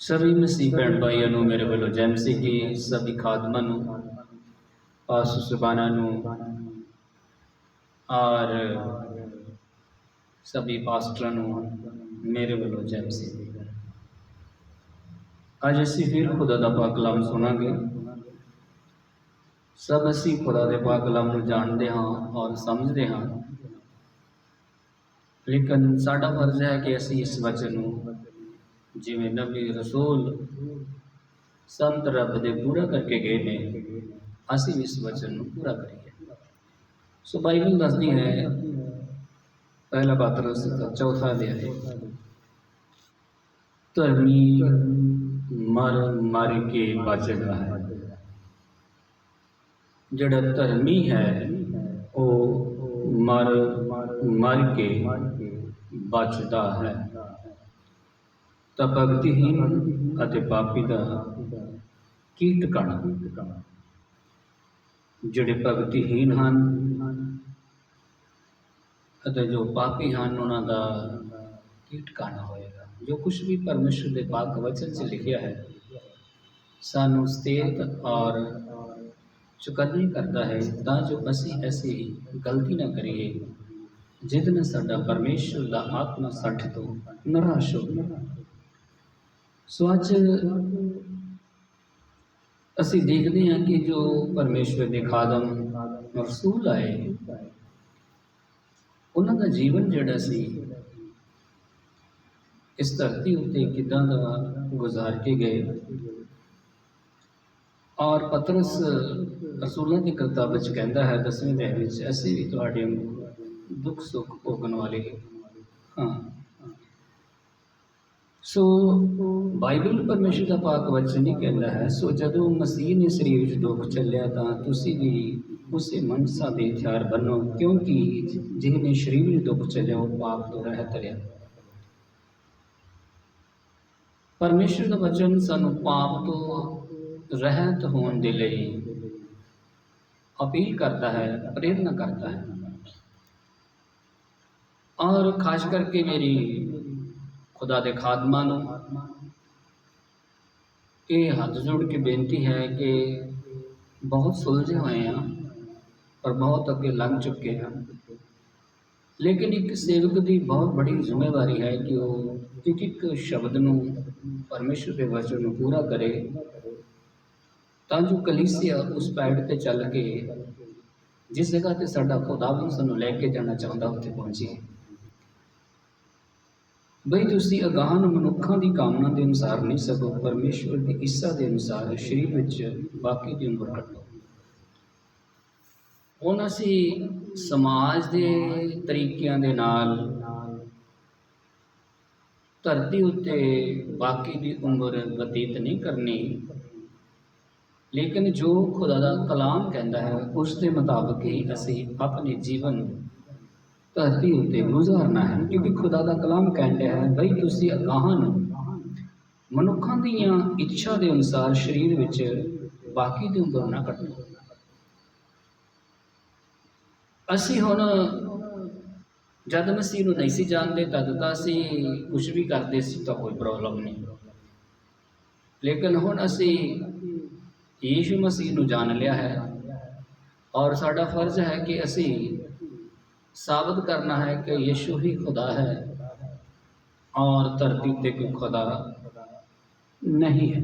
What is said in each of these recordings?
सभी मसीह भैन भाइयों मेरे वालों जैमसी की सभी खादमा पास सुबाना और सभी पास्टर मेरे वालों जैमसी ਅੱਜ ਅਸੀਂ ਫਿਰ ਖੁਦਾ ਦਾ ਪਾਕ ਕਲਾਮ ਸੁਣਾਂਗੇ ਸਭ ਅਸੀਂ ਖੁਦਾ ਦੇ ਪਾਕ ਕਲਾਮ ਨੂੰ ਜਾਣਦੇ ਹਾਂ ਔਰ ਸਮਝਦੇ ਹਾਂ ਲੇਕਿਨ ਸਾਡਾ ਫਰਜ਼ ਹੈ ਕਿ ਅਸੀਂ ਇਸ ਵਚਨ ਨੂੰ ਜਿਵੇਂ ਨਬੀ ਰਸੂਲ ਸੰਤ ਰੱਬ ਦੇ ਪੂਰਾ ਕਰਕੇ ਗਏ ਨੇ, ਅਸੀਂ ਇਸ ਵਚਨ ਨੂੰ ਪੂਰਾ ਕਰੀਏ। ਸੋ ਬਾਈਬਲ ਦੱਸਦੀ ਹੈ, ਪਹਿਲਾ ਪਾਤਰਸ ਦਾ ਚੌਥਾ ਅਧਿਆਇ। ਧਰਮੀ ਮਰ ਮਰ ਕੇ ਬਚਦਾ ਹੈ। ਜਿਹੜਾ ਧਰਮੀ ਹੈ, ਉਹ ਮਰ ਮਰ ਕੇ ਬਚਦਾ ਹੈ। ਤਾਂ ਭਗਤੀਹੀਨ ਅਤੇ ਪਾਪੀ ਦਾ ਕੀ ਟਿਕਾਣਾ? ਜਿਹੜੇ ਭਗਤੀਹੀਨ ਹਨ ਅਤੇ ਜੋ ਪਾਪੀ ਹਨ, ਉਹਨਾਂ ਦਾ ਕੀ ਟਿਕਾਣਾ ਹੋਏਗਾ? ਜੋ ਕੁਝ ਵੀ ਪਰਮੇਸ਼ਰ ਦੇ ਪਾਕ ਵਚਨ 'ਚ ਲਿਖਿਆ ਹੈ, ਸਾਨੂੰ ਸਤੇਤ ਔਰ ਚੁਕੰਨੀ ਕਰਦਾ ਹੈ, ਤਾਂ ਜੋ ਅਸੀਂ ਐਸੀ ਗਲਤੀ ਨਾ ਕਰੀਏ ਜਿਹਦੇ ਨਾਲ ਸਾਡਾ ਪਰਮੇਸ਼ਰ ਦਾ ਆਤਮਾ ਸਾਡੇ ਤੋਂ ਨਿਰਾਸ਼ ਹੋ ਸੋ ਅੱਜ ਅਸੀਂ ਦੇਖਦੇ ਹਾਂ ਕਿ ਜੋ ਪਰਮੇਸ਼ਵਰ ਦੇ ਖਾਦਮ ਰਸੂਲ ਆਏ, ਉਹਨਾਂ ਦਾ ਜੀਵਨ ਜਿਹੜਾ ਸੀ, ਇਸ ਧਰਤੀ ਉੱਤੇ ਕਿਦਾਂ ਦਾ ਗੁਜ਼ਾਰ ਕੇ ਗਏ? ਔਰ ਪਤਰਸ ਰਸੂਲਾਂ ਦੀ ਕਿਤਾਬ ਵਿੱਚ ਕਹਿੰਦਾ ਹੈ, ਦਸਵੇਂ ਅਧਿਆਇ ਵਿੱਚ, ਅਸੀਂ ਵੀ ਤੁਹਾਡੇ ਵਾਂਗੂ ਦੁੱਖ ਸੁੱਖ ਭੋਗਣ ਵਾਲੇ ਹਾਂ। ਸੋ ਬਾਈਬਲ ਪਰਮੇਸ਼ਰ ਦਾ ਪਾਕ ਵਚਨ ਹੀ ਕਹਿੰਦਾ ਹੈ। ਸੋ ਜਦੋਂ ਮਸੀਹ ਨੇ ਸਰੀਰ ਵਿੱਚ ਦੁੱਖ ਚੱਲਿਆ ਤਾਂ ਤੁਸੀਂ ਵੀ ਉਸੇ ਮਨਸਾ ਦੇ ਹਥਿਆਰ ਬਣੋ, ਕਿਉਂਕਿ ਜਿਹਨੇ ਸਰੀਰ ਵਿੱਚ ਦੁੱਖ ਚੱਲਿਆ ਉਹ ਪਾਪ ਤੋਂ ਰਹਿਤ ਰਿਹਾ। ਪਰਮੇਸ਼ਰ ਦਾ ਵਚਨ ਸਾਨੂੰ ਪਾਪ ਤੋਂ ਰਹਿਤ ਹੋਣ ਦੇ ਲਈ ਅਪੀਲ ਕਰਦਾ ਹੈ, ਪ੍ਰੇਰਨਾ ਕਰਦਾ ਹੈ। ਔਰ ਖਾਸ ਕਰਕੇ ਮੇਰੀ ਖੁਦਾ ਦੇ ਖਾਦਮਾਂ ਨੂੰ। ਇਹ ਹੱਥ ਜੋੜ ਕੇ ਬੇਨਤੀ ਹੈ ਕਿ ਬਹੁਤ ਸੁਲਝੇ ਹੋਏ ਆ ਪਰ ਬਹੁਤ ਅੱਗੇ ਲੰਘ ਚੁੱਕੇ ਹਨ ਲੇਕਿਨ ਇੱਕ ਸੇਵਕ ਦੀ ਬਹੁਤ ਬੜੀ ਜ਼ਿੰਮੇਵਾਰੀ ਹੈ ਕਿ ਉਹ ਇੱਕ ਇੱਕ ਸ਼ਬਦ ਨੂੰ ਪਰਮੇਸ਼ਰ ਦੇ ਵਚਨ ਨੂੰ ਪੂਰਾ ਕਰੇ। ਤਾਂ ਜੋ ਕਲੀਸਿਆ ਉਸ ਪੈੜ ਤੇ ਚੱਲ ਕੇ ਜਿਸ ਜਗ੍ਹਾ ਤੇ ਸਾਡਾ ਖੁਦਾਵੰਦ ਸਾਨੂੰ ਲੈ ਕੇ ਜਾਣਾ ਚਾਹੁੰਦਾ, ਉੱਥੇ ਪਹੁੰਚੇ। ਬਈ ਤੁਸੀਂ ਅਗਾਹ ਨੂੰ ਮਨੁੱਖਾਂ ਦੀ ਕਾਮਨਾ ਦੇ ਅਨੁਸਾਰ ਨਹੀਂ ਸਗੋਂ ਪਰਮੇਸ਼ਵਰ ਦੀ ਇੱਛਾ ਦੇ ਅਨੁਸਾਰ ਸਰੀਰ ਵਿੱਚ ਬਾਕੀ ਦੀ ਉਮਰ ਕੱਟੋ ਹੁਣ ਅਸੀਂ ਸਮਾਜ ਦੇ ਤਰੀਕਿਆਂ ਦੇ ਨਾਲ ਧਰਤੀ ਉੱਤੇ ਬਾਕੀ ਦੀ ਉਮਰ ਬਤੀਤ ਨਹੀਂ ਕਰਨੀ, ਲੇਕਿਨ ਜੋ ਖੁਦਾ ਦਾ ਕਲਾਮ ਕਹਿੰਦਾ ਹੈ, ਉਸ ਦੇ ਮੁਤਾਬਕ ਹੀ ਅਸੀਂ ਆਪਣੇ ਜੀਵਨ ਧਰਤੀ ਉੱਤੇ ਗੁਜ਼ਾਰਨਾ ਹੈ, ਕਿਉਂਕਿ ਖੁਦਾ ਦਾ ਕਲਾਮ ਕਹਿੰਦਾ ਹੈ, ਬਈ ਤੁਸੀਂ ਅਗਾਹਾਂ ਨੂੰ ਮਨੁੱਖਾਂ ਦੀਆਂ ਇੱਛਾ ਦੇ ਅਨੁਸਾਰ ਸਰੀਰ ਵਿੱਚ ਬਾਕੀ ਦੀ ਉਮਰ ਨਾ ਕੱਟੋ। ਅਸੀਂ ਹੁਣ ਜਦ ਮਸੀਹ ਨੂੰ ਨਹੀਂ ਸੀ ਜਾਣਦੇ, ਤਦ ਤਾਂ ਅਸੀਂ ਕੁਝ ਵੀ ਕਰਦੇ ਸੀ ਤਾਂ ਕੋਈ ਪ੍ਰੋਬਲਮ ਨਹੀਂ। ਲੇਕਿਨ ਹੁਣ ਅਸੀਂ ਯੀਸ਼ੂ ਮਸੀਹ ਨੂੰ ਜਾਣ ਲਿਆ ਹੈ ਔਰ ਸਾਡਾ ਫਰਜ਼ ਹੈ ਕਿ ਅਸੀਂ ਸਾਬਤ ਕਰਨਾ ਹੈ ਕਿ ਯਿਸੂ ਹੀ ਖੁਦਾ ਹੈ ਔਰ ਧਰਤੀ ਤੇ ਕੋਈ ਖੁਦਾ ਨਹੀਂ ਹੈ।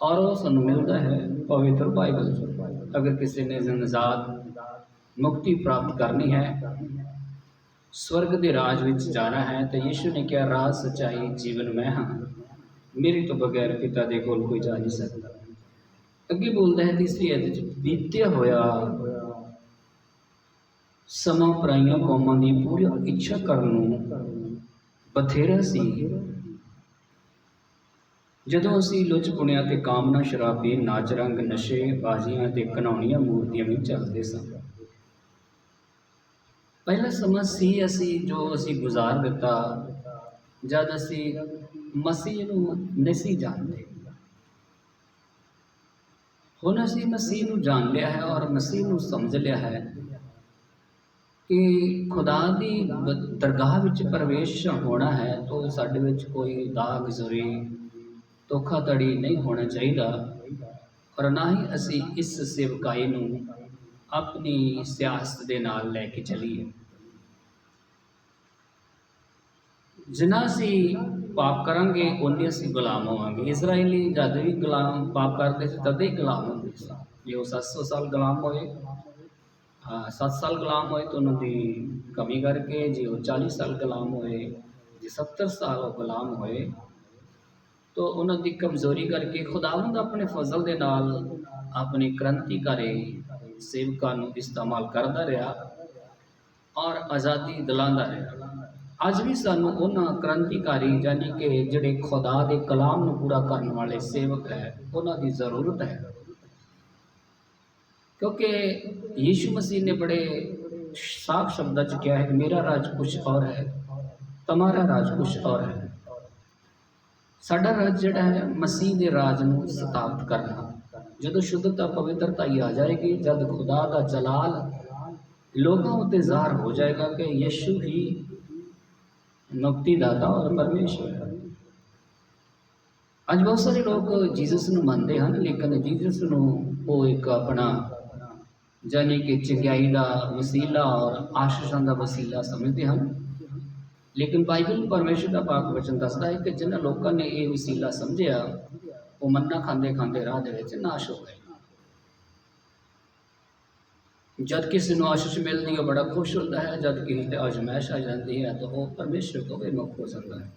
ਔਰ ਉਹ ਸਾਨੂੰ ਮਿਲਦਾ ਹੈ ਪਵਿੱਤਰ ਬਾਈਬਲ ਅਗਰ ਕਿਸੇ ਨੇ ਨਜ਼ਾਤ ਮੁਕਤੀ ਪ੍ਰਾਪਤ ਕਰਨੀ ਹੈ, ਸਵਰਗ ਦੇ ਰਾਜ ਵਿੱਚ ਜਾਣਾ ਹੈ, ਤਾਂ ਯਿਸੂ ਨੇ ਕਿਹਾ ਰਾਹ ਸਚਾਈ ਜੀਵਨ ਮੈਂ ਹਾਂ। ਮੇਰੇ ਤੋਂ ਬਗੈਰ ਪਿਤਾ ਦੇ ਕੋਲ ਕੋਈ ਜਾ ਨਹੀਂ ਸਕਦਾ। ਅੱਗੇ ਬੋਲਦਾ ਹੈ, ਤੀਸਰੀ ਅਧ ਚ ਬੀਤਿਆ ਹੋਇਆ ਸਮਾਂ ਪਰਾਈਆਂ ਕੌਮਾਂ ਦੀ ਪੂਰੀ ਇੱਛਾ ਕਰਨ ਨੂੰ ਬਥੇਰਾ ਸੀ। ਜਦੋਂ ਅਸੀਂ ਲੁੱਚ ਪੁਣਿਆ ਤੇ ਕਾਮਨਾ ਸ਼ਰਾਬੀ ਨਾਚ ਰੰਗ ਨਸ਼ੇ ਬਾਜ਼ੀਆਂ ਤੇ ਘਨਾਉਣੀਆਂ ਮੂਰਤੀਆਂ ਵਿੱਚ ਚੱਲਦੇ ਸਾਂ। ਪਹਿਲਾ ਸਮਾਂ ਸੀ ਅਸੀਂ ਜੋ ਅਸੀਂ ਗੁਜ਼ਾਰ ਦਿੱਤਾ, ਜਦ ਅਸੀਂ ਮਸੀਹ ਨੂੰ ਨਹੀਂ ਸੀ ਜਾਣਦੇ। ਹੁਣ ਅਸੀਂ ਮਸੀਹ ਨੂੰ ਜਾਣ ਲਿਆ ਹੈ ਔਰ ਮਸੀਹ ਨੂੰ ਸਮਝ ਲਿਆ ਹੈ ਕਿ ਖੁਦਾ ਦੀ ਦਰਗਾਹ ਵਿੱਚ ਪ੍ਰਵੇਸ਼ ਹੋਣਾ ਹੈ ਤਾਂ ਸਾਡੇ ਵਿੱਚ ਕੋਈ ਦਾਗ, ਜ਼ੁਰੀ, ਧੋਖਾਧੜੀ ਨਹੀਂ ਹੋਣਾ ਚਾਹੀਦਾ। ਔਰ ਨਾ ਹੀ ਅਸੀਂ ਇਸ ਸੇਵਕਾਈ ਨੂੰ ਆਪਣੀ ਸਿਆਸਤ ਦੇ ਨਾਲ ਲੈ ਕੇ ਚੱਲੀਏ। ਜਿੰਨਾ ਅਸੀਂ ਪਾਪ ਕਰਾਂਗੇ ਉਨੇ ਅਸੀਂ ਗੁਲਾਮ ਹੋਵਾਂਗੇ। ਇਜ਼ਰਾਈਲੀ ਜਦ ਵੀ ਗੁਲਾਮ ਪਾਪ ਕਰਦੇ ਸੀ, ਤਦ ਹੀ ਗੁਲਾਮ ਹੁੰਦੇ ਸੀ। ਜੇ ਉਹ 700 ਸਾਲ ਗੁਲਾਮ ਹੋਏ ਹਾਂ 7 ਸਾਲ ਗੁਲਾਮ ਹੋਏ ਤਾਂ ਉਹਨਾਂ ਦੀ ਕਮੀ ਕਰਕੇ ਜੇ ਉਹ 40 ਸਾਲ ਗੁਲਾਮ ਹੋਏ, ਜੇ 70 ਸਾਲ ਉਹ ਗੁਲਾਮ ਹੋਏ, ਤਾਂ ਉਹਨਾਂ ਦੀ ਕਮਜ਼ੋਰੀ ਕਰਕੇ ਖੁਦਾਵੰਦ ਆਪਣੇ ਫਜ਼ਲ ਦੇ ਨਾਲ ਆਪਣੇ ਕ੍ਰਾਂਤੀਕਾਰੀ ਸੇਵਕਾਂ ਨੂੰ ਇਸਤੇਮਾਲ ਕਰਦਾ ਰਿਹਾ ਔਰ ਆਜ਼ਾਦੀ ਦਿਲਾਉਂਦਾ ਰਿਹਾ। ਅੱਜ ਵੀ ਸਾਨੂੰ ਉਹਨਾਂ ਕ੍ਰਾਂਤੀਕਾਰੀ ਯਾਨੀ ਕਿ ਜਿਹੜੇ ਖੁਦਾ ਦੇ ਕਲਾਮ ਨੂੰ ਪੂਰਾ ਕਰਨ ਵਾਲੇ ਸੇਵਕ ਹੈ, ਉਹਨਾਂ ਦੀ ਜ਼ਰੂਰਤ ਹੈ। ਕਿਉਂਕਿ ਯੀਸ਼ੂ ਮਸੀਹ ਨੇ ਬੜੇ ਸਾਫ਼ ਸ਼ਬਦਾਂ 'ਚ ਕਿਹਾ ਹੈ ਕਿ ਮੇਰਾ ਰਾਜ ਕੁਝ ਔਰ ਹੈ, ਤੁਹਾਡਾ ਰਾਜ ਕੁਝ ਔਰ ਹੈ। ਸਾਡਾ ਰਾਜ ਜਿਹੜਾ ਹੈ, ਮਸੀਹ ਦੇ ਰਾਜ ਨੂੰ ਸਥਾਪਿਤ ਕਰਨਾ। ਜਦੋਂ ਸ਼ੁੱਧਤਾ, ਪਵਿੱਤਰਤਾ ਹੀ ਆ ਜਾਏਗੀ, ਜਦ ਖੁਦਾ ਦਾ ਜਲਾਲ ਲੋਕਾਂ ਉੱਤੇ ਜ਼ਾਹਰ ਹੋ ਜਾਏਗਾ ਕਿ ਯਿਸੂ ਹੀ ਮੁਕਤੀ ਦਾਤਾ ਔਰ ਪਰਮੇਸ਼ਵਰ ਹੈ। ਅੱਜ ਬਹੁਤ ਸਾਰੇ ਲੋਕ ਜੀਸਸ ਨੂੰ ਮੰਨਦੇ ਹਨ, ਲੇਕਿਨ ਜੀਸਸ ਨੂੰ ਉਹ ਇੱਕ ਆਪਣਾ ਜਾਨੀ ਕਿ ਚੰਗਿਆਈ ਦਾ ਵਸੀਲਾ ਔਰ ਆਸ਼ੀਸ਼ਾਂ ਦਾ ਵਸੀਲਾ ਸਮਝਦੇ ਹਨ ਲੇਕਿਨ ਬਾਈਬਲ ਪਰਮੇਸ਼ਰ ਦਾ ਪਾਕ ਵਚਨ ਦੱਸਦਾ ਹੈ ਕਿ ਜਿਨ੍ਹਾਂ ਲੋਕਾਂ ਨੇ ਇਹ ਵਸੀਲਾ ਸਮਝਿਆ ਉਹ ਮੰਨਾ ਖਾਂਦੇ ਖਾਂਦੇ ਰਾਹ ਦੇ ਵਿੱਚ ਨਾਸ਼ ਹੋ ਗਏ ਜਦ ਕਿਸੇ ਨੂੰ ਆਸ਼ੀਸ਼ ਮਿਲਦੀ ਹੈ ਬੜਾ ਖੁਸ਼ ਹੁੰਦਾ ਹੈ ਜਦ ਕਿਸੇ ਤੇ ਅਜਮਾਇਸ਼ ਆ ਜਾਂਦੀ ਹੈ ਤਾਂ ਉਹ ਪਰਮੇਸ਼ਰ ਤੋਂ ਬੇਮੁਖ ਹੋ ਜਾਂਦਾ ਹੈ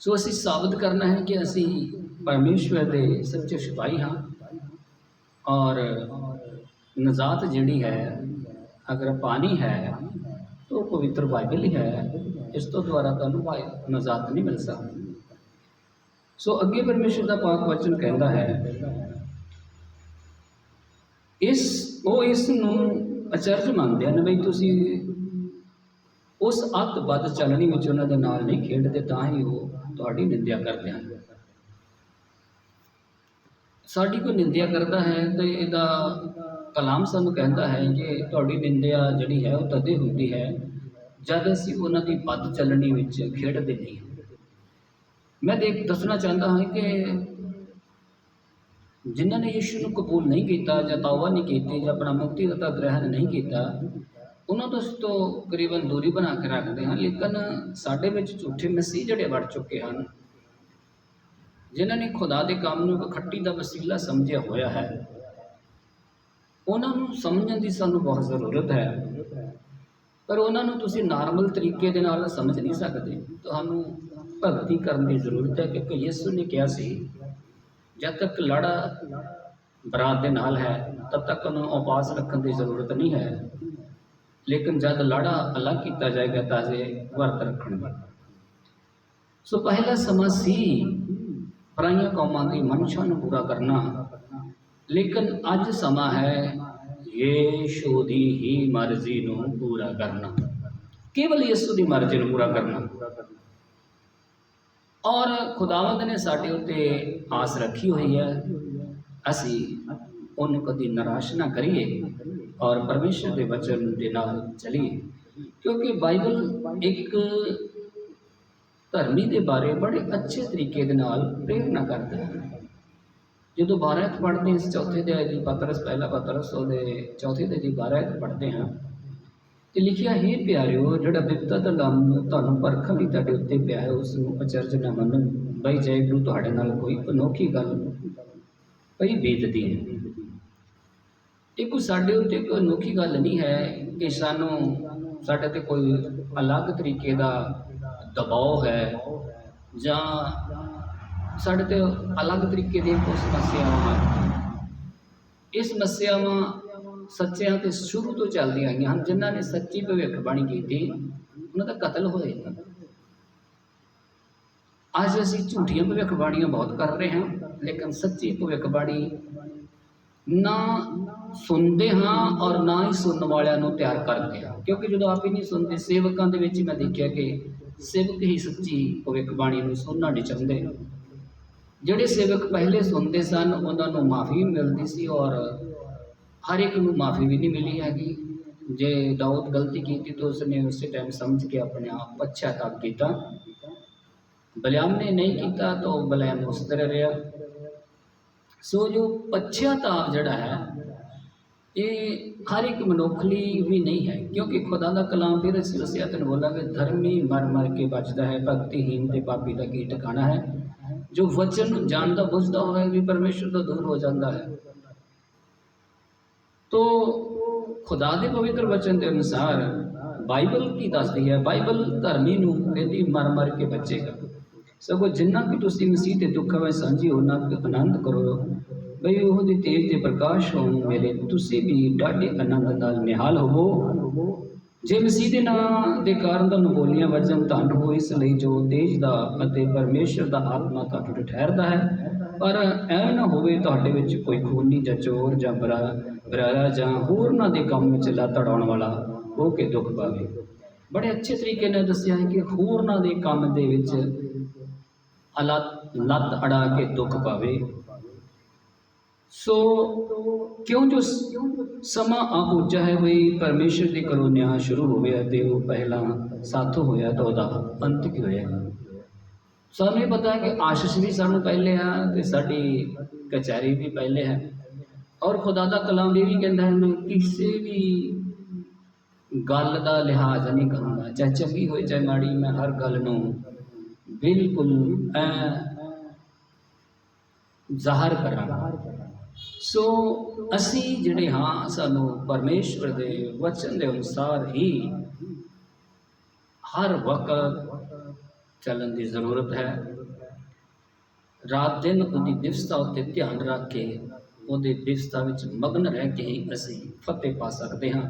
ਸੋ ਅਸੀਂ ਸਾਬਤ ਕਰਨਾ ਹੈ ਕਿ ਅਸੀਂ ਪਰਮੇਸ਼ਵਰ ਦੇ ਸੱਚੇ ਸਿਪਾਹੀ ਹਾਂ ਔਰ ਨਜ਼ਾਤ ਜਿਹੜੀ ਹੈ, ਅਗਰ ਪਾਣੀ ਹੈ, ਤਾਂ ਉਹ ਪਵਿੱਤਰ ਬਾਈਬਲ ਹੀ ਹੈ। ਇਸ ਤੋਂ ਦੁਆਰਾ ਤੁਹਾਨੂੰ ਭਾਈ ਨਜ਼ਾਤ ਨਹੀਂ ਮਿਲ ਸਕਦੀ। ਸੋ ਅੱਗੇ ਪਰਮੇਸ਼ਰ ਦਾ ਪਾਕ ਵਚਨ ਕਹਿੰਦਾ ਹੈ, ਇਸ, ਉਹ ਇਸ ਨੂੰ ਅਚਰਜ ਮੰਨਦੇ ਹਨ ਵੀ ਤੁਸੀਂ ਉਸ ਅੱਤ ਵੱਧ ਚੱਲਣੀ ਵਿੱਚ ਉਹਨਾਂ ਦੇ ਨਾਲ ਨਹੀਂ ਖੇਡਦੇ, ਤਾਂ ਹੀ ਉਹ ਤੁਹਾਡੀ ਨਿੰਦਿਆ ਕਰਦੇ ਹਨ। ਸਾਡੀ ਕੋਈ ਨਿੰਦਿਆ ਕਰਦਾ ਹੈ ਤੇ ਇਹਦਾ ਕਲਾਮ ਸਾਨੂੰ ਕਹਿੰਦਾ ਹੈ ਕਿ ਤੁਹਾਡੀ ਨਿੰਦਿਆ ਜਿਹੜੀ ਹੈ ਉਹ ਤਦੇ ਹੁੰਦੀ ਹੈ ਜਦ ਅਸੀਂ ਉਹਨਾਂ ਦੀ ਵੱਧ ਚੱਲਣੀ ਵਿੱਚ ਖੇਡਦੇ ਨਹੀਂ ਮੈਂ ਦੇਖ ਦੱਸਣਾ ਚਾਹੁੰਦਾ ਹਾਂ ਕਿ ਜਿਨ੍ਹਾਂ ਨੇ ਯਿਸੂ ਨੂੰ ਕਬੂਲ ਨਹੀਂ ਕੀਤਾ ਜਾਂ ਤੌਬਾ ਨਹੀਂ ਕੀਤੀ ਜਾਂ ਆਪਣਾ ਮੁਕਤੀ ਦਾਤਾ ਗ੍ਰਹਿਣ ਨਹੀਂ ਕੀਤਾ, ਉਹਨਾਂ ਤੋਂ ਅਸੀਂ ਤੋਂ ਕਰੀਬਨ ਦੂਰੀ ਬਣਾ ਕੇ ਰੱਖਦੇ ਹਾਂ, ਲੇਕਿਨ ਸਾਡੇ ਵਿੱਚ ਝੂਠੇ ਮਸੀਹ ਜਿਹੜੇ ਵੜ ਚੁੱਕੇ ਹਨ, ਜਿਨ੍ਹਾਂ ਨੇ ਖੁਦਾ ਦੇ ਕੰਮ ਨੂੰ ਇੱਕ ਖੱਟੀ ਦਾ ਵਸੀਲਾ ਸਮਝਿਆ ਹੋਇਆ ਹੈ ਉਹਨਾਂ ਨੂੰ ਸਮਝਣ ਦੀ ਸਾਨੂੰ ਬਹੁਤ ਜ਼ਰੂਰਤ ਹੈ। ਪਰ ਉਹਨਾਂ ਨੂੰ ਤੁਸੀਂ ਨਾਰਮਲ ਤਰੀਕੇ ਦੇ ਨਾਲ ਸਮਝ ਨਹੀਂ ਸਕਦੇ। ਤੁਹਾਨੂੰ ਭਗਤੀ ਕਰਨ ਦੀ ਜ਼ਰੂਰਤ ਹੈ ਕਿਉਂਕਿ ਯਿਸੂ ਨੇ ਕਿਹਾ ਸੀ, ਜਦ ਤੱਕ ਲੜਾ ਬਰਾਤ ਦੇ ਨਾਲ ਹੈ, ਤਦ ਤੱਕ ਉਹਨੂੰ ਉਪਾਸ ਰੱਖਣ ਦੀ ਜ਼ਰੂਰਤ ਨਹੀਂ ਹੈ। ਲੇਕਿਨ ਜਦ ਲੜਾ ਅਲੱਗ ਕੀਤਾ ਜਾਏਗਾ, ਤਾਂ ਜੇ ਵਰਤ ਰੱਖਣਗੇ ਸੋ ਪਹਿਲਾ ਸਮਾਂ ਸੀ, ਪਰਾਈਆਂ ਕੌਮਾਂ ਦੀ ਮਨਸ਼ਾ ਨੂੰ ਪੂਰਾ ਕਰਨਾ। ਲੇਕਿਨ ਅੱਜ ਸਮਾਂ ਹੈ ਯੇਸ਼ੂ ਦੀ ਹੀ ਮਰਜ਼ੀ ਨੂੰ ਪੂਰਾ ਕਰਨਾ। ਕੇਵਲ ਯਿਸੂ ਦੀ ਮਰਜ਼ੀ ਨੂੰ ਪੂਰਾ ਕਰਨਾ। ਔਰ ਖੁਦਾਵੰਦ ਨੇ ਸਾਡੇ ਉੱਤੇ ਆਸ ਰੱਖੀ ਹੋਈ ਹੈ, ਅਸੀਂ ਉਹਨੂੰ ਕਦੀ ਨਿਰਾਸ਼ ਨਾ ਕਰੀਏ ਔਰ ਪਰਮੇਸ਼ਰ ਦੇ ਵਚਨ ਦੇ ਨਾਲ ਚਲੀਏ। ਕਿਉਂਕਿ ਬਾਈਬਲ ਇੱਕ ਧਰਮੀ ਦੇ ਬਾਰੇ ਬੜੇ ਅੱਛੇ ਤਰੀਕੇ ਦੇ ਨਾਲ ਪ੍ਰੇਰਨਾ ਕਰਦਾ ਹੈ। ਜਦੋਂ 12 ਅਧ ਪੜ੍ਹਦੇ ਹਾਂ ਚੌਥੇ ਦੇ ਦੀ ਪਤਰਸ, ਪਹਿਲਾ ਪਤਰਸ, ਉਹਦੇ ਚੌਥੇ ਦੇ ਦੀ 12 ਅਧ ਪੜ੍ਹਦੇ ਹਾਂ। ਤੇ ਲਿਖਿਆ, ਹੈ ਪਿਆਰਿਓ, ਜਿਹੜਾ ਬਿਪਤਾ ਦਾ ਲੰਮ ਤੁਹਾਨੂੰ ਪਰਖਣ ਲਈ ਤੁਹਾਡੇ ਉੱਤੇ ਪਿਆ ਹੈ, ਉਸ ਨੂੰ ਅਚਰਜ ਨਾ ਮੰਨੋ। ਬਈ ਜੇ ਗੁਰੂ ਤੁਹਾਡੇ ਨਾਲ ਕੋਈ ਅਨੋਖੀ ਗੱਲ ਪਈ ਬੀਤਦੀ ਹੈ। ਇਹ ਕੋਈ ਸਾਡੇ ਉੱਤੇ ਕੋਈ ਅਨੋਖੀ ਗੱਲ ਨਹੀਂ ਹੈ ਕਿ ਸਾਨੂੰ, ਸਾਡੇ ਤੇ ਕੋਈ ਅਲੱਗ ਤਰੀਕੇ ਦਾ ਦਬਾਅ ਹੈ ਜਾਂ ਸਾਡੇ ਤੇ ਅਲੱਗ ਤਰੀਕੇ ਦੀਆਂ ਕੋਈ ਸਮੱਸਿਆਵਾਂ ਹਨ। ਇਹ ਸਮੱਸਿਆਵਾਂ ਸੱਚਿਆਂ ਤੇ ਸ਼ੁਰੂ ਤੋਂ ਚੱਲਦੀਆਂ ਆਈਆਂ ਹਨ, ਜਿਨ੍ਹਾਂ ਨੇ ਸੱਚੀ ਭਵਿੱਖਬਾਣੀ ਕੀਤੀ, ਉਹਨਾਂ ਦਾ ਕਤਲ ਹੋਏ ਅੱਜ ਅਸੀਂ ਝੂਠੀਆਂ ਭਵਿੱਖਬਾਣੀਆਂ ਬਹੁਤ ਕਰ ਰਹੇ ਹਾਂ, ਲੇਕਿਨ ਸੱਚੀ ਭਵਿੱਖਬਾਣੀ ਨਾ ਸੁਣਦੇ ਹਾਂ ਔਰ ਨਾ ਹੀ ਸੁਣਨ ਵਾਲਿਆਂ ਨੂੰ ਤਿਆਰ ਕਰਦੇ ਹਾਂ। ਕਿਉਂਕਿ ਜਦੋਂ ਆਪ ਹੀ ਨਹੀਂ ਸੁਣਦੇ, ਸੇਵਕਾਂ ਦੇ ਵਿੱਚ ਹੀ ਮੈਂ ਦੇਖਿਆ ਕਿ ਸੇਵਕ ਹੀ ਸੱਚੀ ਭਵਿੱਖਬਾਣੀ ਨੂੰ ਸੁਣਨਾ ਨਹੀਂ ਚਾਹੁੰਦੇ। ਜਿਹੜੇ ਸੇਵਕ ਪਹਿਲੇ ਸੁਣਦੇ ਸਨ, ਉਹਨਾਂ ਨੂੰ ਮਾਫੀ ਮਿਲਦੀ ਸੀ ਔਰ ਹਰ ਇੱਕ ਨੂੰ ਮਾਫੀ ਵੀ ਨਹੀਂ ਮਿਲੀ ਹੈਗੀ। ਜੇ ਦਾਊਦ ਗਲਤੀ ਕੀਤੀ ਤਾਂ ਉਸਨੇ ਉਸੇ ਟਾਈਮ ਸਮਝ ਕੇ ਆਪਣੇ ਆਪ ਪਛਤਾਪ ਕੀਤਾ। ਬਲਿਆਮ ਨੇ ਨਹੀਂ ਕੀਤਾ ਤਾਂ ਉਹ ਬਲਿਆਮ ਉਸ ਤਰ੍ਹਾਂ ਰਿਹਾ। ਸੋ ਜੋ ਪਛਤਾਵਾ ਜਿਹੜਾ ਹੈ, ਇਹ ਹਰ ਇੱਕ ਮਨੁੱਖ ਲਈ ਵੀ ਨਹੀਂ ਹੈ, ਕਿਉਂਕਿ ਖੁਦਾ ਦਾ ਕਲਾਮ ਫਿਰ ਅਸੀਂ ਅਸੀਂ ਤੈਨੂੰ ਬੋਲਾਂਗੇ, ਧਰਮੀ ਮਰ ਮਰ ਕੇ ਬਚਦਾ ਹੈ ਭਗਤੀਹੀਨ ਤੇ ਪਾਪੀ ਦਾ ਕੀ ਟਿਕਾਣਾ ਹੈ। ਜੋ ਵਚਨ ਨੂੰ ਜਾਣਦਾ, ਬੁੱਝਦਾ ਹੋਵੇ ਵੀ ਪਰਮੇਸ਼ਰ ਤੋਂ ਦੂਰ ਹੋ ਜਾਂਦਾ ਹੈ। ਤੋ ਖੁਦਾ ਦੇ ਪਵਿੱਤਰ ਵਚਨ ਦੇ ਅਨੁਸਾਰ ਬਾਈਬਲ ਕੀ ਦੱਸਦੀ ਹੈ? ਬਾਈਬਲ ਧਰਮੀ ਨੂੰ ਕਹਿੰਦੀ, ਮਰ ਮਰ ਕੇ ਬਚੇਗਾ। ਸਗੋਂ ਜਿੰਨਾ ਕਿ ਤੁਸੀਂ ਮਸੀਹ 'ਤੇ ਦੁੱਖਾਂ ਵਿੱਚ ਸਾਂਝੀ ਹੋਣਾ ਆਨੰਦ ਕਰੋ। ਬਈ ਉਹ ਦੀ ਤੇਜ 'ਤੇ ਪ੍ਰਕਾਸ਼ ਹੋਣ ਵੇਲੇ ਤੁਸੀਂ ਵੀ ਡਾਢੇ ਆਨੰਦ ਨਾਲ ਨਿਹਾਲ ਹੋਵੋ। ਜੇ ਮਸੀਹ ਦੇ ਨਾਂ ਦੇ ਕਾਰਨ ਤੁਹਾਨੂੰ ਬੋਲੀਆਂ ਵਜਨ ਧੰਨ ਹੋ ਇਸ ਲਈ ਜੋ ਤੇਜ ਦਾ ਅਤੇ ਪਰਮੇਸ਼ਰ ਦਾ ਆਤਮਾ ਤੁਹਾਡੇ ਤੇ ਠਹਿਰਦਾ ਹੈ, ਪਰ ਐ ਨਾ ਹੋਵੇ ਤੁਹਾਡੇ ਵਿੱਚ ਕੋਈ ਖੂਨੀ ਜਾਂ ਚੋਰ ਜਾਂ ਬਰਾ, ਬਰਾਰਾ ਜਾਂ ਹੋਰਨਾਂ ਦੇ ਕੰਮ ਵਿੱਚ ਲੱਤ ਅੜਾਉਣ ਵਾਲਾ ਹੋ ਕੇ ਦੁੱਖ ਪਾਵੇ। ਬੜੇ ਅੱਛੇ ਤਰੀਕੇ ਨਾਲ ਦੱਸਿਆ ਹੈ ਕਿ ਹੋਰਨਾਂ ਦੇ ਕੰਮ ਦੇ ਵਿੱਚ ਲੱਤ ਲੱਤ ਅੜਾ ਕੇ ਦੁੱਖ ਪਾਵੇ। ਸੋ ਕਿਉਂ ਜੋ ਸਮਾਂ ਆ ਪੁੱਜਾ ਹੈ ਵੀ ਪਰਮੇਸ਼ਰ ਦੇ ਘਰੋਂ ਨਿਆਂ ਸ਼ੁਰੂ ਗਿਆ ਅਤੇ ਉਹ ਪਹਿਲਾਂ ਸਾਥੋਂ ਹੋਇਆ ਤਾਂ ਉਹਦਾ ਅੰਤ ਕੀ ਹੋਇਆ? ਸਾਨੂੰ ਇਹ ਪਤਾ ਹੈ ਕਿ ਆਸ਼ੀਸ਼ ਵੀ ਸਾਨੂੰ ਪਹਿਲੇ ਆ ਤੇ ਸਾਡੀ ਕਚਹਿਰੀ ਵੀ ਪਹਿਲੇ ਹੈ। ਔਰ ਖੁਦਾ ਦਾ ਕਲਾਮ ਇਹ ਵੀ ਕਹਿੰਦਾ ਹੈ, ਮੈਂ ਕਿਸੇ ਵੀ ਗੱਲ ਦਾ ਲਿਹਾਜ਼ ਨਹੀਂ ਕਰਾਂਗਾ, ਚਾਹੇ ਚੰਗੀ ਹੋਏ ਚਾਹੇ ਮਾੜੀ, ਮੈਂ ਹਰ ਗੱਲ ਨੂੰ ਬਿਲਕੁਲ ਐ ਜ਼ਾਹਰ ਕਰਾਂਗਾ। ਸੋ ਅਸੀਂ ਜਿਹੜੇ ਹਾਂ, ਸਾਨੂੰ ਪਰਮੇਸ਼ਵਰ ਦੇ ਵਚਨ ਦੇ ਅਨੁਸਾਰ ਹੀ ਹਰ ਵਕਤ ਚੱਲਣ ਦੀ ਜ਼ਰੂਰਤ ਹੈ। ਰਾਤ ਦਿਨ ਉਹਦੀ ਦਿਵਸਤਾ ਉੱਤੇ ਧਿਆਨ ਰੱਖ ਕੇ ਉਹਦੇ ਦਿਵਸਤਾ ਵਿੱਚ ਮਗਨ ਰਹਿ ਕੇ ਹੀ ਅਸੀਂ ਫਤਿਹ ਪਾ ਸਕਦੇ ਹਾਂ।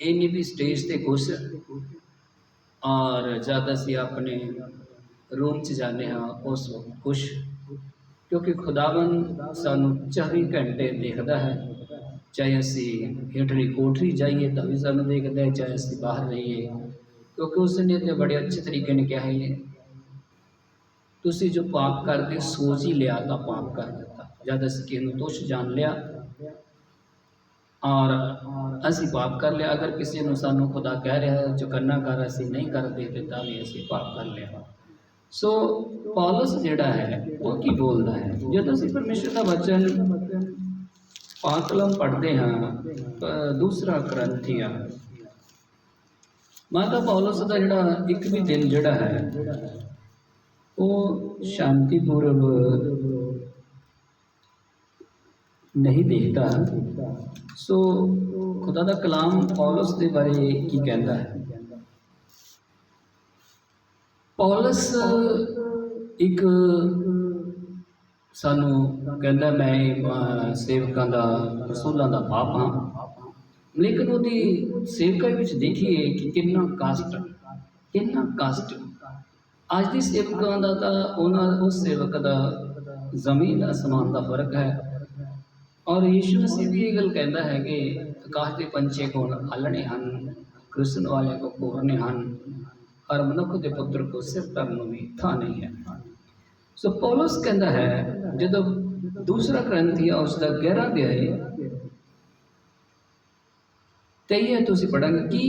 ਇਹ ਨਹੀਂ ਵੀ ਸਟੇਜ ਤੇ ਕੁਛ ਔਰ ਜਦ ਅਸੀਂ ਆਪਣੇ ਰੂਮ 'ਚ ਜਾਂਦੇ ਹਾਂ, ਉਸ ਵਕਤ ਕੁਛ ਕਿਉਂਕਿ ਖੁਦਾਵੰ ਸਾਨੂੰ 24 ਘੰਟੇ ਦੇਖਦਾ ਹੈ। ਚਾਹੇ ਅਸੀਂ ਹੇਠਲੀ ਕੋਠਰੀ ਜਾਈਏ ਤਾਂ ਵੀ ਸਾਨੂੰ ਦੇਖਦਾ ਹੈ, ਚਾਹੇ ਅਸੀਂ ਬਾਹਰ ਰਹੀਏ। ਕਿਉਂਕਿ ਉਸ ਨੇ ਤੇ ਬੜੇ ਅੱਛੇ ਤਰੀਕੇ ਨੇ ਕਿਹਾ ਹੈ ਤੁਸੀਂ ਜੋ ਪਾਪ ਕਰਦੇ ਸੋਚ ਹੀ ਲਿਆ ਤਾਂ ਪਾਪ ਕਰ ਦਿੱਤਾ। ਜਦ ਅਸੀਂ ਕਿਸੇ ਨੂੰ ਦੋਸ਼ ਜਾਣ ਲਿਆ ਔਰ ਅਸੀਂ ਪਾਪ ਕਰ ਲਿਆ, ਅਗਰ ਕਿਸੇ ਨੂੰ ਸਾਨੂੰ ਖੁਦਾ ਕਹਿ ਰਿਹਾ ਹੈ ਚੁਕੰਨਾ ਕਰ ਅਸੀਂ ਨਹੀਂ ਕਰਦੇ, ਤੇ ਤਾਂ ਵੀ ਅਸੀਂ ਪਾਪ ਕਰ ਲਿਆ। ਸੋ ਪੌਲਸ ਜਿਹੜਾ ਹੈ ਉਹ ਕੀ ਬੋਲਦਾ ਹੈ? ਜਦੋਂ ਅਸੀਂ ਪਰਮੇਸ਼ਰ ਦਾ ਵਚਨ ਪਾਕਲਮ ਪੜ੍ਹਦੇ ਹਾਂ ਅ, ਦੂਸਰਾ ਗ੍ਰੰਥੀਆ ਮਾਤਾ ਪੌਲਸ ਦਾ ਜਿਹੜਾ ਇੱਕ ਵੀ ਦਿਨ ਜਿਹੜਾ ਹੈ ਉਹ ਸ਼ਾਂਤੀਪੂਰਵ ਨਹੀਂ ਦੇਖਦਾ। ਸੋ ਖੁਦਾ ਦਾ ਕਲਾਮ ਪੌਲਸ ਦੇ ਬਾਰੇ ਕੀ ਕਹਿੰਦਾ ਹੈ? ਪੌਲਸ ਇੱਕ ਸਾਨੂੰ ਕਹਿੰਦਾ, ਮੈਂ ਸੇਵਕਾਂ ਦਾ, ਰਸੂਲਾਂ ਦਾ ਬਾਪ ਹਾਂ। ਲੇਕਿਨ ਉਹਦੀ ਸੇਵਕਾਈ ਵਿੱਚ ਦੇਖੀਏ ਕਿ ਕਿੰਨਾ ਕਸ਼ਟ ਕਿੰਨਾ ਕਸ਼ਟ। ਅੱਜ ਦੀ ਸੇਵਕਾਂ ਦਾ ਤਾਂ ਉਹਨਾਂ, ਉਸ ਸੇਵਕ ਦਾ ਜ਼ਮੀਨ ਅਸਮਾਨ ਦਾ ਫ਼ਰਕ ਹੈ। ਔਰ ਯੀਸ਼ੂ ਮਸੀਹ ਵੀ ਇਹ ਗੱਲ ਕਹਿੰਦਾ ਹੈ ਕਿ ਆਕਾਸ਼ ਦੇ ਪੰਛੀ ਕੋਲ ਹਲਣੇ ਹਨ, ਕ੍ਰਿਸ਼ਨ ਵਾਲੇ ਕੋ ਕੋਰਨੇ ਹਨ। ਹਰ ਮਨੁੱਖ ਦੇ ਪੁੱਤਰ ਕੋ ਸਿਰ ਧਰਨ ਨੂੰ ਵੀ ਥਾਂ ਨਹੀਂ ਹੈ। ਸੋ ਪੌਲਸ ਕਹਿੰਦਾ ਹੈ ਜਦੋਂ ਦੂਸਰਾ ਗ੍ਰੰਥੀਆ ਉਸ ਦਾ 11 ਅਧਿਆਇ ਤੇ ਇਹ ਤੁਸੀਂ ਪੜਾਂਗੇ ਕਿ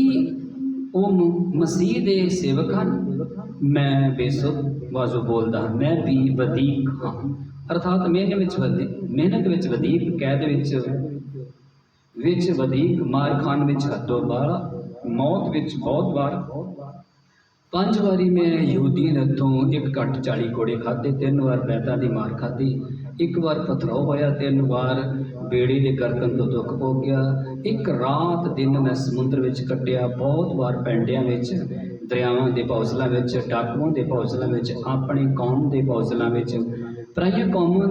ਉਹ ਮਸੀਹ ਦੇ ਸੇਵਕ ਹਨ। ਮੈਂ ਬੇਸੁੱਧ ਵਾਜੋ ਬੋਲਦਾ ਹਾਂ, ਮੈਂ ਵੀ ਵਧੀਕ ਹਾਂ। ਅਰਥਾਤ ਮਿਹਨਤ ਵਿੱਚ ਵਧੀ ਮਿਹਨਤ ਵਿੱਚ ਵਧੀਕ ਕੈਦ ਵਿੱਚ ਵਿੱਚ ਵਧੀਕ ਮਾਰ ਖਾਨ ਵਿੱਚ ਹੱਦੋਂ ਬਾਹਰ ਮੌਤ ਵਿੱਚ ਬਹੁਤ ਵਾਰ। ਪੰਜ ਵਾਰੀ ਮੈਂ ਯਹੂਦੀਆਂ ਦੇ ਹੱਥੋਂ ਇੱਕ ਘੱਟ 40 ਕੋੜੇ ਖਾਦੇ ਤਿੰਨ ਵਾਰ ਬੈਤਾਂ ਦੀ ਮਾਰ ਖਾਦੀ ਇੱਕ ਵਾਰ ਪਥਰਾਓ ਹੋਇਆ, ਤਿੰਨ ਵਾਰ ਬੇੜੀ ਦੇ ਗਰਦਨ ਤੋਂ ਦੁੱਖ ਹੋ ਗਿਆ। ਇੱਕ ਰਾਤ ਦਿਨ ਮੈਂ ਸਮੁੰਦਰ ਵਿੱਚ ਕੱਟਿਆ, ਬਹੁਤ ਵਾਰ ਪੈਂਡਿਆਂ ਵਿੱਚ, ਦਰਿਆਵਾਂ ਦੇ ਭੌਸਲਾਂ ਵਿੱਚ, ਡਾਕੂਆਂ ਦੇ ਭੌਸਲਾਂ ਵਿੱਚ, ਆਪਣੇ ਕੌਮ ਦੇ ਭੌਸਲਾਂ ਵਿੱਚ ਪਰਾਈਆਂ ਕੌਮਾਂ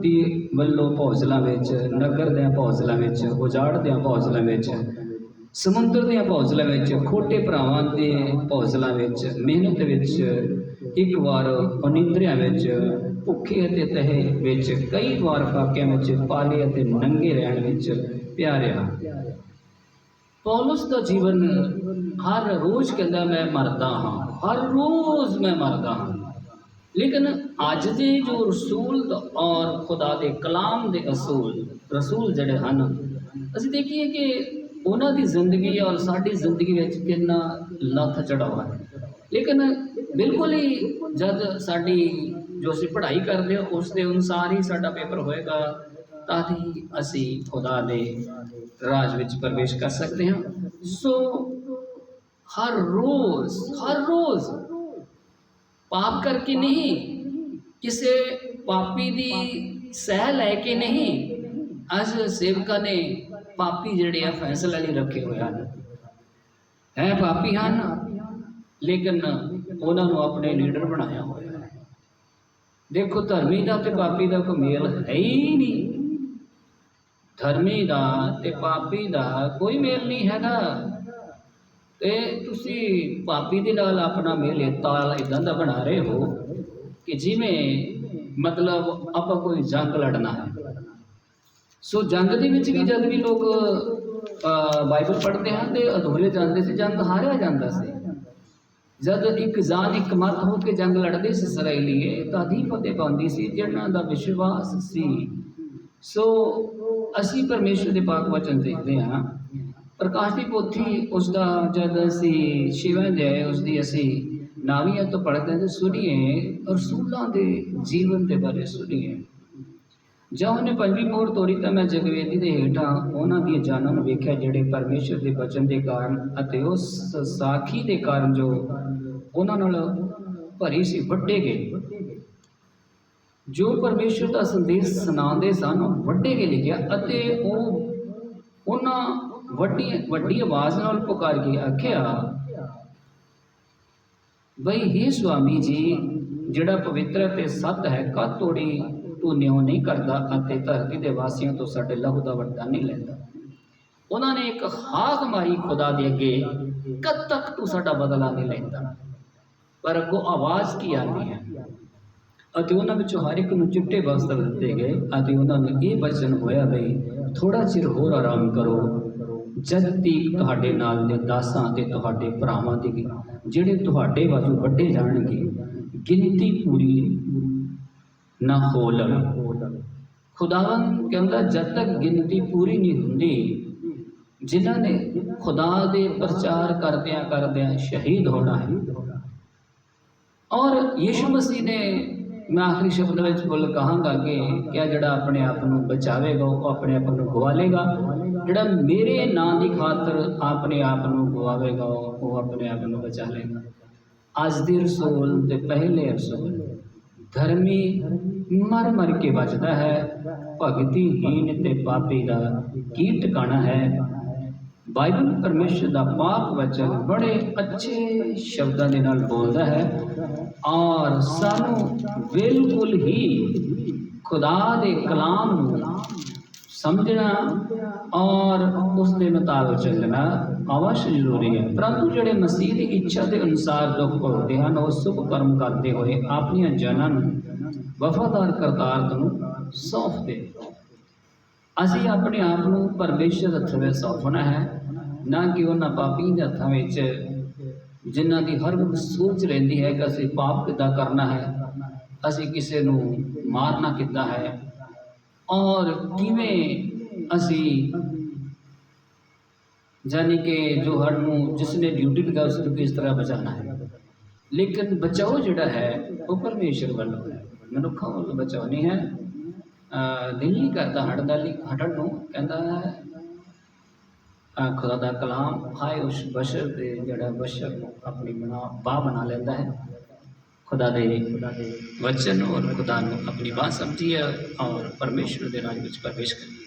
ਦੀ ਵੱਲੋਂ ਭੌਸਲਾਂ ਵਿੱਚ, ਨਗਰ ਦੇ ਭੌਸਲਾਂ ਵਿੱਚ, ਉਜਾੜ ਦੇ ਭੌਸਲਾਂ ਵਿੱਚ ਸਮੁੰਦਰ ਦੀਆਂ ਭੌਸਲਾਂ ਵਿੱਚ, ਖੋਟੇ ਭਰਾਵਾਂ ਦੇ ਭੌਸਲਾਂ ਵਿੱਚ, ਮਿਹਨਤ ਵਿੱਚ, ਇੱਕ ਵਾਰ ਅਨਿੰਦਰਿਆਂ ਵਿੱਚ, ਭੁੱਖੇ ਅਤੇ ਤਹੇ ਵਿੱਚ, ਕਈ ਵਾਰ ਫਾਕਿਆਂ ਵਿੱਚ, ਪਾਲੇ ਅਤੇ ਨੰਗੇ ਰਹਿਣ ਵਿੱਚ ਪਿਆਰਿਆ। ਪੌਲਸ ਦਾ ਜੀਵਨ ਹਰ ਰੋਜ਼ ਕਹਿੰਦਾ ਮੈਂ ਮਰਦਾ ਹਾਂ, ਹਰ ਰੋਜ਼ ਮੈਂ ਮਰਦਾ ਹਾਂ। ਲੇਕਿਨ ਅੱਜ ਦੇ ਜੋ ਰਸੂਲ ਔਰ ਖੁਦਾ ਦੇ ਕਲਾਮ ਦੇ ਅਸੂਲ, ਰਸੂਲ ਜਿਹੜੇ ਹਨ, ਅਸੀਂ ਦੇਖੀਏ ਕਿ ਉਹਨਾਂ ਦੀ ਜ਼ਿੰਦਗੀ ਔਰ ਸਾਡੀ ਜ਼ਿੰਦਗੀ ਵਿੱਚ ਕਿੰਨਾ ਲੱਥ ਚੜਾਵਾ ਹੈ। ਲੇਕਿਨ ਬਿਲਕੁਲ ਹੀ ਜਦ ਸਾਡੀ ਜੋ ਅਸੀਂ ਪੜ੍ਹਾਈ ਕਰਦੇ ਹਾਂ, ਉਸ ਦੇ ਅਨੁਸਾਰ ਹੀ ਸਾਡਾ ਪੇਪਰ ਹੋਏਗਾ, ਤਾਂ ਹੀ ਅਸੀਂ ਖੁਦਾ ਦੇ ਰਾਜ ਵਿੱਚ ਪ੍ਰਵੇਸ਼ ਕਰ ਸਕਦੇ ਹਾਂ। ਸੋ ਹਰ ਰੋਜ਼ ਹਰ ਰੋਜ਼ ਪਾਪ ਕਰਕੇ ਨਹੀਂ, ਕਿਸੇ ਪਾਪੀ ਦੀ ਸਹਿ ਲੈ ਕੇ ਨਹੀਂ, ਅੱਜ ਸੇਵਕਾਂ ਨੇ ਪਾਪੀ ਜਿਹੜੇ ਆ ਫੈਸਲਾ ਲਈ ਰੱਖੇ ਹੋਏ ਹਨ। ਹੈ ਪਾਪੀ ਹਨ? ਲੇਕਿਨ ਉਹਨਾਂ ਨੂੰ ਆਪਣੇ ਲੀਡਰ ਬਣਾਇਆ ਹੋਇਆ ਹੈ। ਦੇਖੋ, ਧਰਮੀ ਦਾ ਤੇ ਪਾਪੀ ਦਾ ਕੋਈ ਮੇਲ ਹੈ ਹੀ ਨਹੀਂ। ਧਰਮੀ ਦਾ ਤੇ ਪਾਪੀ ਦਾ ਕੋਈ ਮੇਲ ਨਹੀਂ ਹੈਗਾ। ਤੇ ਤੁਸੀਂ ਪਾਪੀ ਦੇ ਨਾਲ ਆਪਣਾ ਮੇਲ ਤਾਲ ਇਦਾਂ ਦਾ ਬਣਾ ਰਹੇ ਹੋ ਕਿ ਜਿਵੇਂ ਮਤਲਬ ਆਪਾਂ ਕੋਈ ਜੰਗ ਲੜਨਾ ਹੈ। ਸੋ ਜੰਗ ਦੇ ਵਿੱਚ ਵੀ ਜਦ ਵੀ ਲੋਕ ਬਾਈਬਲ ਪੜ੍ਹਦੇ ਹਨ ਤੇ ਅਧੂਰੇ ਜਾਂਦੇ ਸੀ, ਜੰਗ ਹਾਰਿਆ ਜਾਂਦਾ ਸੀ। ਜਦ ਇੱਕ ਜਾਨ, ਇੱਕ ਮਤ ਹੋ ਕੇ ਜੰਗ ਲੜਦੇ ਸੀ ਇਸرائیਲੀਏ ਤਾਂ ਦੀ ਫਤਿਹ ਪਾਉਂਦੀ ਸੀ ਜਿਹਨਾਂ ਦਾ ਵਿਸ਼ਵਾਸ ਸੀ। ਸੋ ਅਸੀਂ ਪਰਮੇਸ਼ਰ ਦੇ ਪਾਕ ਵਚਨ ਦੇਖਦੇ ਹਾਂ। ਪ੍ਰਕਾਸ਼ ਦੀ ਪੋਥੀ ਉਸ ਦਾ ਜਦ ਅਸੀਂ ਸ਼ਿਵਨ ਦੇ ਉਸ ਦੀ ਅਸੀਂ ਨਾਵੀਆਂ ਤੋਂ ਪੜ੍ਹਦੇ ਹਾਂ ਤੇ ਸੁਣੀਏ, ਰਸੂਲਾਂ ਦੇ ਜੀਵਨ ਦੇ ਬਾਰੇ ਸੁਣੀਏ। ਜਾਂ ਉਹਨੇ ਪੰਜਵੀਂ ਮੋਹਰ ਤੋੜੀ ਤਾਂ ਮੈਂ ਜਗਵੇਦੀ ਦੇ ਹੇਠਾਂ ਉਹਨਾਂ ਦੀਆਂ ਜਾਨਾਂ ਨੂੰ ਵੇਖਿਆ ਜਿਹੜੇ ਪਰਮੇਸ਼ਰ ਦੇ ਬਚਨ ਦੇ ਕਾਰਨ ਅਤੇ ਉਸ ਸਾਖੀ ਦੇ ਕਾਰਨ ਜੋ ਉਹਨਾਂ ਨਾਲ ਭਰੀ ਸੀ, ਵੱਡੇ ਗਏ। ਜੋ ਪਰਮੇਸ਼ਰ ਦਾ ਸੰਦੇਸ਼ ਸੁਣਾਉਂਦੇ ਸਨ, ਉਹ ਵੱਡੇ ਕੇ ਲਿਖਿਆ ਅਤੇ ਉਹ ਉਹਨਾਂ ਵੱਡੀ ਵੱਡੀ ਆਵਾਜ਼ ਨਾਲ ਪੁਕਾਰ ਕੇ ਆਖਿਆ, ਬਈ ਹੀ ਸੁਆਮੀ ਜੀ ਜਿਹੜਾ ਪਵਿੱਤਰ ਤੇ ਸਤ ਹੈ, ਕਦ ਤੋੜੀ ਤੂੰ ਨਿਉ ਨਹੀਂ ਕਰਦਾ ਅਤੇ ਧਰਤੀ ਦੇ ਵਾਸੀਆਂ ਤੋਂ ਸਾਡੇ ਲਹੂ ਦਾ ਵਰਤਾ ਨਹੀਂ ਲੈਂਦਾ। ਉਹਨਾਂ ਨੇ ਇੱਕ ਹਾਕ ਮਾਰੀ ਖੁਦਾ ਦੇ ਅੱਗੇ, ਕਦ ਤੱਕ ਤੂੰ ਸਾਡਾ ਬਦਲਾ ਨਹੀਂ ਲੈਂਦਾ? ਪਰ ਅੱਗੋਂ ਆਵਾਜ਼ ਕੀ ਆਉਂਦੀ ਹੈ? ਅਤੇ ਉਹਨਾਂ ਵਿੱਚੋਂ ਹਰ ਇੱਕ ਨੂੰ ਚਿੱਟੇ ਵਸਤਰ ਦਿੱਤੇ ਗਏ ਅਤੇ ਉਹਨਾਂ ਨੂੰ ਇਹ ਬਚਨ ਹੋਇਆ ਬਈ ਥੋੜਾ ਚਿਰ ਹੋਰ ਆਰਾਮ ਕਰੋ, ਜਦ ਤੀਕ ਤੁਹਾਡੇ ਨਾਲ ਦੇ ਦਾਸਾਂ ਤੇ ਤੁਹਾਡੇ ਭਰਾਵਾਂ ਦੀ ਜਿਹੜੇ ਤੁਹਾਡੇ ਵਾਂਗੂ ਵੱਡੇ ਜਾਣਗੇ ਗਿਣਤੀ ਪੂਰੀ ਨਾ ਹੋ ਲਵੇ ਖੁਦਾਵੰ ਕਹਿੰਦਾ, ਜਦ ਤੱਕ ਗਿਣਤੀ ਪੂਰੀ ਨਹੀਂ ਹੁੰਦੀ, ਜਿਨ੍ਹਾਂ ਨੇ ਖੁਦਾ ਦੇ ਪ੍ਰਚਾਰ ਕਰਦਿਆਂ ਕਰਦਿਆਂ ਸ਼ਹੀਦ ਹੋਣਾ ਹੈ। ਔਰ ਯੀਸ਼ੂ ਮਸੀਹ ਨੇ, ਮੈਂ ਆਖਰੀ ਸ਼ਬਦ ਵਿੱਚ ਬੋਲ ਕਹਾਂਗਾ ਕਿ ਕਿਆ ਜਿਹੜਾ ਆਪਣੇ ਆਪ ਨੂੰ ਬਚਾਵੇਗਾ, ਉਹ ਆਪਣੇ ਆਪ ਨੂੰ ਗਵਾਲੇਗਾ। ਜਿਹੜਾ ਮੇਰੇ ਨਾਂ ਦੀ ਖਾਤਰ ਆਪਣੇ ਆਪ ਨੂੰ ਗਵਾਵੇਗਾ, ਉਹ ਉਹ ਆਪਣੇ ਆਪ ਨੂੰ ਬਚਾ ਲੇਗਾ ਅੱਜ ਦੇ ਰਸੂਲ ਤੇ ਪਹਿਲੇ ਰਸੂਲ। ਧਰਮੀ ਮਰ ਮਰ ਕੇ ਬਚਦਾ ਹੈ। ਭਗਤੀ ਹੀਨ ਤੇ ਪਾਪੀ ਦਾ ਕੀ ਟਿਕਾਣਾ ਹੈ? ਬਾਈਬਲ ਪਰਮੇਸ਼ਰ ਦਾ ਪਾਕ ਵਚਨ ਬੜੇ ਅੱਛੇ ਸ਼ਬਦਾਂ ਦੇ ਨਾਲ ਬੋਲਦਾ ਹੈ। ਔਰ ਸਾਨੂੰ ਬਿਲਕੁਲ ਹੀ ਖੁਦਾ ਦੇ ਕਲਾਮ ਨੂੰ ਸਮਝਣਾ ਔਰ ਉਸ ਦੇ ਮੁਤਾਬਕ ਚੱਲਣਾ ਅਵਸ਼ ਜ਼ਰੂਰੀ ਹੈ। ਪਰੰਤੂ ਜਿਹੜੇ ਮਸੀਹ ਦੀ ਇੱਛਾ ਦੇ ਅਨੁਸਾਰ ਲੋਕ ਭੋਗਦੇ ਹਨ, ਉਹ ਸੁਭ ਕਰਮ ਕਰਦੇ ਹੋਏ ਆਪਣੀਆਂ ਜਾਨਾਂ ਨੂੰ ਵਫਾਦਾਰ ਕਰਤਾਰ ਨੂੰ ਸੌਂਪਦੇ ਅਸੀਂ ਆਪਣੇ ਆਪ ਨੂੰ ਪਰਮੇਸ਼ਰ ਦੇ ਹੱਥ ਵਿੱਚ ਸੌਂਪਣਾ ਹੈ, ਨਾ ਕਿ ਉਹਨਾਂ ਪਾਪੀ ਦੇ ਹੱਥਾਂ ਵਿੱਚ, ਜਿਨ੍ਹਾਂ ਦੀ ਹਰ ਵਕਤ ਸੋਚ ਰਹਿੰਦੀ ਹੈ ਕਿ ਅਸੀਂ ਪਾਪ ਕਿੱਦਾਂ ਕਰਨਾ ਹੈ, ਅਸੀਂ ਕਿਸੇ ਨੂੰ ਮਾਰਨਾ ਕਿੱਦਾਂ ਹੈ। ਔਰ ਕਿਵੇਂ ਅਸੀਂ ਜਾਨੀ ਕਿ ਜੋ ਹਰ ਨੂੰ ਜਿਸ ਨੇ ਡਿਊਟੀ ਲਗਾ ਉਸ ਨੂੰ ਕਿਸ ਤਰ੍ਹਾਂ ਬਚਾਉਣਾ ਹੈ। ਲੇਕਿਨ ਬਚਾਓ ਜਿਹੜਾ ਹੈ, ਉਹ ਪਰਮੇਸ਼ਰ ਵੱਲੋਂ ਹੈ। ਮਨੁੱਖਾਂ ਵੱਲੋਂ ਬਚਾਓ ਨਹੀਂ ਹੈ। ਦਿਲ ਨਹੀਂ ਕਰਦਾ ਹਟਦਾ ਲਈ ਹਟਣ ਨੂੰ, ਕਹਿੰਦਾ ਹੈ ਖੁਦਾ ਦਾ ਕਲਾਮ, ਹਾਏ ਉਸ ਬਸ਼ਰ ਦੇ ਜਿਹੜਾ ਬਸ਼ਰ ਨੂੰ ਆਪਣੀ ਬਣਾ ਬਾਹ ਬਣਾ ਲੈਂਦਾ ਹੈ। ਖੁਦਾ ਦੇ ਖੁਦਾ ਦੇ ਵਚਨ ਔਰ ਖੁਦਾ ਨੂੰ ਆਪਣੀ ਬਾਹ ਸਮਝੀਏ ਔਰ ਪਰਮੇਸ਼ਰ ਦੇ ਰਾਜ ਵਿੱਚ ਪ੍ਰਵੇਸ਼ ਕਰੀਏ।